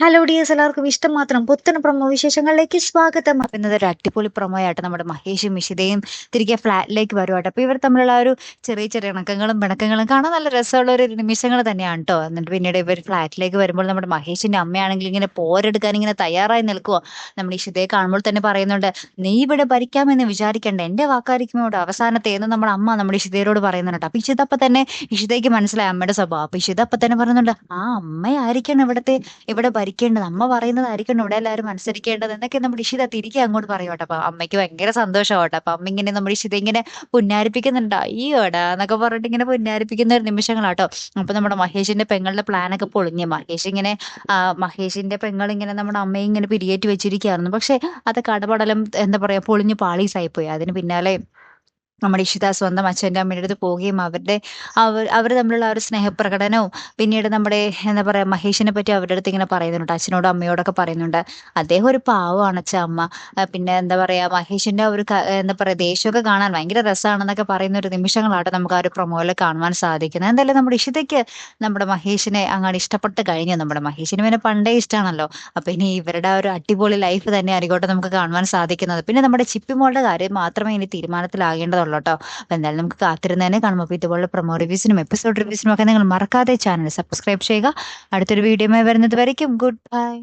Hello dears എല്ലാവർക്കും ഇഷ്ടം മാത്രം പുത്തൻ പ്രൊമോ വിശേഷങ്ങളിലേക്ക് സ്വാഗതം. അപ്പൊ ഒരു അടിപൊളി പ്രൊമോ ആയിട്ട് നമ്മുടെ മഹേഷും മിഷിതയും തിരികെ ഫ്ലാറ്റിലേക്ക് വരുവാട്ടോ അപ്പൊ ഇവർ തമ്മിലുള്ള ഒരു ചെറിയ ചെറിയ ഇണക്കങ്ങളും പിണക്കങ്ങളും കാണാൻ നല്ല രസമുള്ള ഒരു നിമിഷങ്ങൾ തന്നെയാണ് കേട്ടോ എന്നിട്ട് പിന്നീട് ഇവർ ഫ്ലാറ്റിലേക്ക് വരുമ്പോൾ നമ്മുടെ മഹേഷിന്റെ അമ്മയാണെങ്കിൽ ഇങ്ങനെ പോരെടുക്കാൻ ഇങ്ങനെ തയ്യാറായി നിൽക്കുവോ. നമ്മുടെ ഇഷിതയെ കാണുമ്പോൾ തന്നെ പറയുന്നുണ്ട് നീ ഇവിടെ ഭരിക്കാമെന്ന് വിചാരിക്കേണ്ട. എന്റെ വാക്കായിരിക്കും ഇവിടെ അവസാനത്തെ എന്ന് നമ്മുടെ അമ്മ നമ്മുടെ ഇഷിതയോട് പറയുന്നുണ്ട് അപ്പൊ ഇഷിത അപ്പൊ തന്നെ ഇഷിതയ്ക്ക് മനസ്സിലായി അമ്മയുടെ സ്വഭാവം. അപ്പൊ ഇഷിത അപ്പൊ തന്നെ പറയുന്നുണ്ട് ആ അമ്മയായിരിക്കണം ഇവിടത്തെ ഇവിടെ ഭരിക്കേണ്ടത് അമ്മ പറയുന്നതായിരിക്കണം ഇവിടെ എല്ലാവരും അനുസരിക്കേണ്ടത് എന്നൊക്കെ നമ്മുടെ ഇഷിത തിരികെ അങ്ങോട്ട് പറയോട്ടെ അപ്പൊ അമ്മയ്ക്ക് ഭയങ്കര സന്തോഷമാവട്ടെ അപ്പൊ അമ്മ ഇങ്ങനെ നമ്മുടെ ഇഷിത ഇങ്ങനെ പുന്നാരിപ്പിക്കുന്നുണ്ട്. അയ്യോടാ എന്നൊക്കെ പറഞ്ഞിട്ട് ഇങ്ങനെ പുന്നാരിപ്പിക്കുന്ന ഒരു നിമിഷങ്ങളാട്ടോ അപ്പൊ നമ്മുടെ മഹേഷിന്റെ പെങ്ങളുടെ പ്ലാനൊക്കെ പൊളിഞ്ഞ്. മഹേഷ് ഇങ്ങനെ മഹേഷിന്റെ പെങ്ങൾ ഇങ്ങനെ നമ്മുടെ അമ്മയെ ഇങ്ങനെ പിരിയേറ്റ് വെച്ചിരിക്കുകയായിരുന്നു. പക്ഷെ അത് കടപടലം എന്താ പറയാ പൊളിഞ്ഞ് പാളീസായി പോയി അതിന് പിന്നാലെ നമ്മുടെ ഇഷിത സ്വന്തം അച്ഛന്റെ അമ്മയുടെ അടുത്ത് പോവുകയും അവരുടെ അവർ അവർ തമ്മിലുള്ള ആ ഒരു സ്നേഹപ്രകടനവും പിന്നീട് നമ്മുടെ എന്താ പറയുക മഹേഷിനെ പറ്റി അവരുടെ അടുത്ത് ഇങ്ങനെ പറയുന്നുണ്ട് അച്ഛനോടും അമ്മയോടൊക്കെ പറയുന്നുണ്ട്. അദ്ദേഹം ഒരു പാവമാണ് അച്ഛ അമ്മ. പിന്നെ എന്താ പറയുക മഹേഷിന്റെ ഒരു എന്താ പറയുക ദേഷ്യമൊക്കെ കാണാൻ ഭയങ്കര രസമാണെന്നൊക്കെ പറയുന്ന ഒരു നിമിഷങ്ങളാണ് നമുക്ക് ആ ഒരു പ്രൊമോയിൽ കാണുവാൻ സാധിക്കുന്നത്. എന്തായാലും നമ്മുടെ ഇഷിതയ്ക്ക് നമ്മുടെ മഹേഷിനെ അങ്ങോട്ട് ഇഷ്ടപ്പെട്ട് കഴിഞ്ഞു. നമ്മുടെ മഹേഷിന് പിന്നെ പണ്ടേ ഇഷ്ടമാണല്ലോ അപ്പം ഇനി ഇവരുടെ ആ ഒരു അടിപൊളി ലൈഫ് തന്നെ ആയിക്കോട്ടെ നമുക്ക് കാണുവാൻ സാധിക്കുന്നത്. പിന്നെ നമ്മുടെ ചിപ്പിമോളുടെ കാര്യം മാത്രമേ ഇനി തീരുമാനത്തിലാകേണ്ടതുള്ളൂ. കേട്ടോ അപ്പോൾ എന്തായാലും നമുക്ക് കാത്തിരുന്നതിനെ കാണുമ്പോൾ കാണും അപ്പൊ ഇതുപോലുള്ള പ്രൊമോ റിവ്യൂസിനും എപ്പിസോഡ് റിവ്യൂസിനും ഒക്കെ നിങ്ങൾ മറക്കാതെ ചാനൽ സബ്സ്ക്രൈബ് ചെയ്യുക. അടുത്തൊരു വീഡിയോ വരുന്നത് വരയ്ക്കും. Good bye